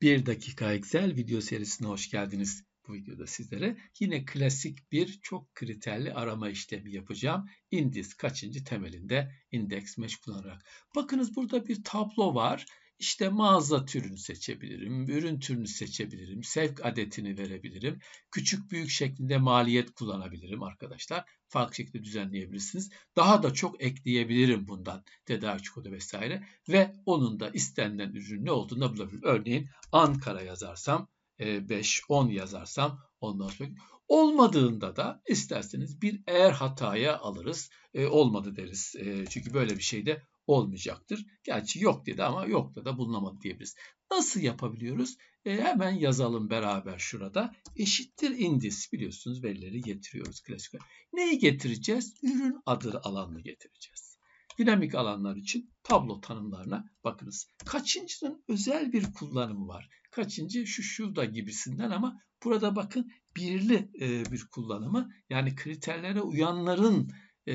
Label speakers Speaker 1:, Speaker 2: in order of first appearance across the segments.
Speaker 1: 1 dakika Excel video serisine hoş geldiniz. Bu videoda sizlere yine klasik bir çok kriterli arama işlemi yapacağım. Indis kaçıncı temelinde index mesh kullanarak. Bakınız burada bir tablo var. İşte mağaza türünü seçebilirim, ürün türünü seçebilirim, sevk adetini verebilirim, küçük büyük şeklinde maliyet kullanabilirim arkadaşlar. Farklı şekilde düzenleyebilirsiniz. Daha da çok ekleyebilirim bundan tedarik kodu vesaire ve onun da istenilen ürün ne olduğunu bulabilirim. Örneğin Ankara yazarsam 5, e, 10 yazarsam ondan sonra olmadığında da isterseniz bir eğer hataya alırız. E, olmadı deriz. E, çünkü böyle bir şey de olmayacaktır. Gerçi yok dedi ama yokta da bulunamadı diyebiliriz. Nasıl yapabiliyoruz? E, hemen yazalım beraber şurada. Eşittir indis biliyorsunuz verileri getiriyoruz klasik. Neyi getireceğiz? Ürün adı alanını getireceğiz. Dinamik alanlar için tablo tanımlarına bakınız. Kaçıncının özel bir kullanımı var. Kaçıncı şu şurada gibisinden ama burada bakın birli e, bir kullanımı. Yani kriterlere uyanların e,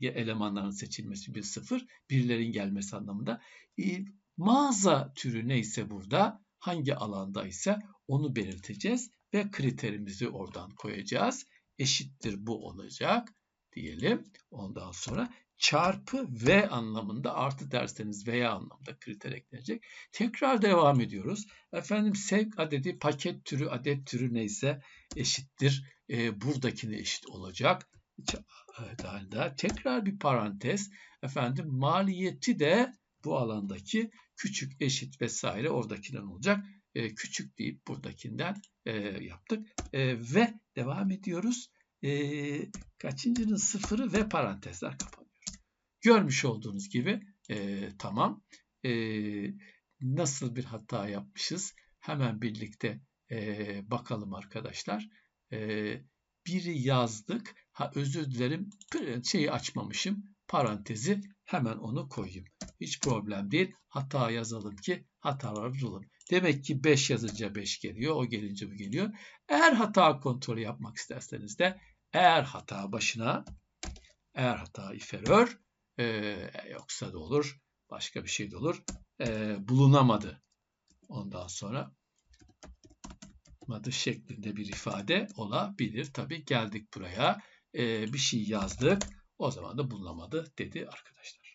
Speaker 1: elemanların seçilmesi bir sıfır, birlerin gelmesi anlamında. E, mağaza türü neyse burada, hangi alanda ise onu belirteceğiz ve kriterimizi oradan koyacağız. Eşittir bu olacak diyelim. Ondan sonra çarpı v anlamında artı derseniz veya anlamda kriter eklenecek. Tekrar devam ediyoruz. Efendim sevk adedi paket türü adet türü neyse eşittir. E, buradakine eşit olacak halde tekrar bir parantez efendim maliyeti de bu alandaki küçük eşit vesaire oradakinden olacak. E, küçük deyip buradakinden e, yaptık e, ve devam ediyoruz. E, kaçıncının sıfırı ve parantezler kapanıyor. Görmüş olduğunuz gibi e, tamam. E, nasıl bir hata yapmışız? Hemen birlikte e, bakalım arkadaşlar. E, biri yazdık. Ha özür dilerim şeyi açmamışım. Parantezi hemen onu koyayım. Hiç problem değil. Hata yazalım ki hatalar bulalım. Demek ki 5 yazınca 5 geliyor. O gelince bu geliyor. Eğer hata kontrolü yapmak isterseniz de eğer hata başına eğer hata iferör e, yoksa da olur. Başka bir şey de olur. E, bulunamadı. Ondan sonra bulunmadı şeklinde bir ifade olabilir. Tabi geldik buraya e, bir şey yazdık o zaman da bulunamadı dedi arkadaşlar.